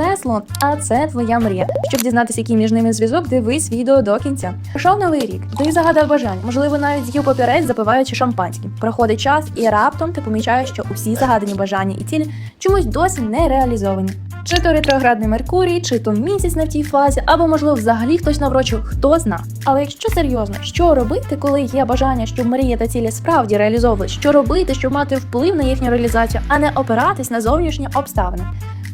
Це а це твоя мрія. Щоб дізнатися, який між ними зв'язок, дивись відео до кінця. Прийшов новий рік. Ти загадав бажання, можливо, навіть з'їв папірець, запиваючи шампанським. Проходить час, і раптом ти помічаєш, що усі загадані бажання і цілі чомусь досі не реалізовані. Чи то ретроградний Меркурій, чи то місяць в тій фазі, або можливо взагалі хтось наврочив, хто зна. Але якщо серйозно, що робити, коли є бажання, щоб мрії та цілі справді реалізовувались? Що робити, щоб мати вплив на їхню реалізацію, а не опиратись на зовнішні обставини?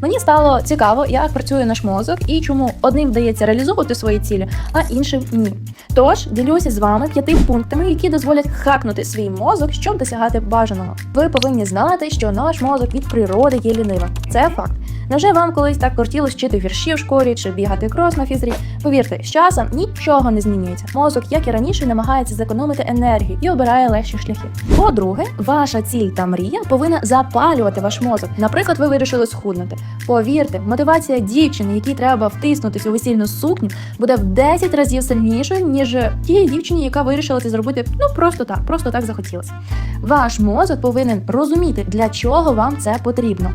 Мені стало цікаво, як працює наш мозок і чому одним вдається реалізовувати свої цілі, а іншим ні. Тож ділюся з вами п'яти пунктами, які дозволять хакнути свій мозок, щоб досягати бажаного. Ви повинні знати, що наш мозок від природи є лінивим. Це факт. Невже вам колись так кортіло вчити вірші в школі чи бігати крос на фізрі? Повірте, з часом нічого не змінюється. Мозок, як і раніше, намагається зекономити енергію і обирає легші шляхи. По-друге, ваша ціль та мрія повинна запалювати ваш мозок. Наприклад, ви вирішили схуднути. Повірте, мотивація дівчини, якій треба втиснутися у весільну сукню, буде в 10 разів сильнішою, ніж тієї дівчині, яка вирішила це зробити ну просто так, просто так захотілося. Ваш мозок повинен розуміти, для чого вам це потрібно.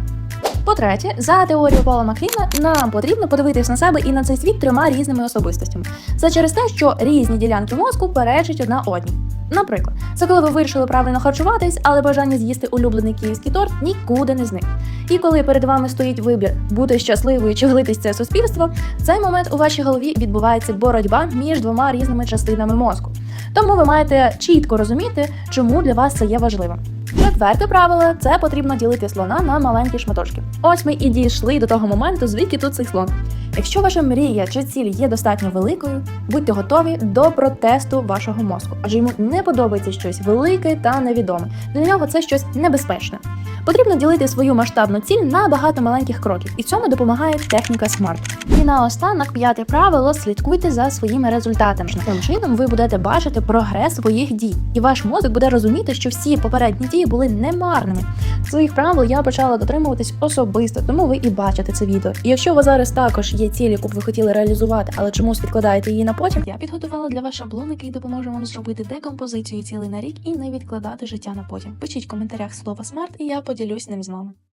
По-третє, за теорією Пола Макліна, нам потрібно подивитись на себе і на цей світ трьома різними особистостями. Це через те, що різні ділянки мозку перечать одна одній. Наприклад, це коли ви вирішили правильно харчуватись, але бажання з'їсти улюблений київський торт нікуди не зник. І коли перед вами стоїть вибір бути щасливою чи глитись це суспільство, в цей момент у вашій голові відбувається боротьба між двома різними частинами мозку. Тому ви маєте чітко розуміти, чому для вас це є важливим. Четверте правило це потрібно ділити слона на маленькі шматочки. Ось ми і дійшли до того моменту, звідки тут цей слон. Якщо ваша мрія чи ціль є достатньо великою, будьте готові до протесту вашого мозку, адже йому не подобається щось велике та невідоме. Для нього це щось небезпечне. Потрібно ділити свою масштабну ціль на багато маленьких кроків, і цьому допомагає техніка SMART. І наостанок п'яте правило слідкуйте за своїми результатами. Таким чином ви будете бачити прогрес своїх дій, і ваш мозок буде розуміти, що всі попередні дії були немарними. Своїх правил я почала дотримуватись особисто, тому ви і бачите це відео. І якщо у вас зараз також є ціль, яку б ви хотіли реалізувати, але чомусь відкладаєте її на потім, я підготувала для вас шаблон, який допоможе вам зробити декомпозицію цілей на рік і не відкладати життя на потім. Пишіть в коментарях слово смарт, і я поділюсь ним з вами.